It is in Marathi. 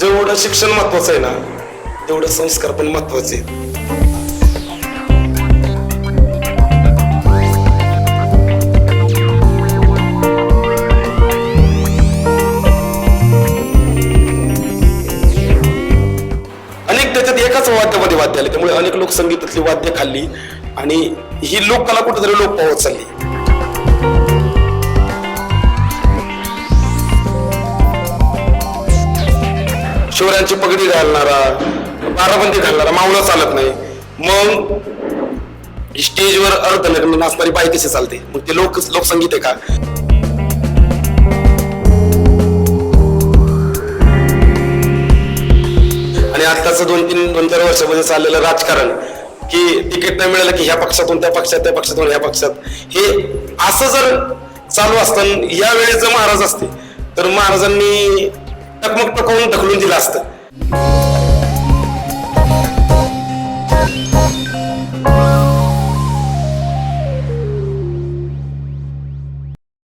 जेवढं शिक्षण महत्वाचं आहे ना तेवढं संस्कार पण महत्त्वाचे आहेत. अनेक त्याच्यात एकाच वाद्यामध्ये वाद्य आले त्यामुळे अनेक लोक संगीतातली वाद्य खाल्ली आणि ही लोककला कुठेतरी लोक पावत चालली. शिवरायांची पगडी घालणारा बाराबंदी घालणारा मावळा चालत नाही. मग स्टेजवर अर्धनग्न नाचणारी बाई कशी चालते? मग ते लोक लोकसंगीत आहे का? आणि आत्ताचं दोन तीन दोन चार वर्षामध्ये चाललेलं राजकारण की तिकीट नाही मिळालं की ह्या पक्षातून त्या पक्षात त्या पक्षातून ह्या पक्षात. हे असं जर चालू असतं या वेळेस जर महाराज असते तर महाराजांनी टकमक करून ढकलून दिलं असतं.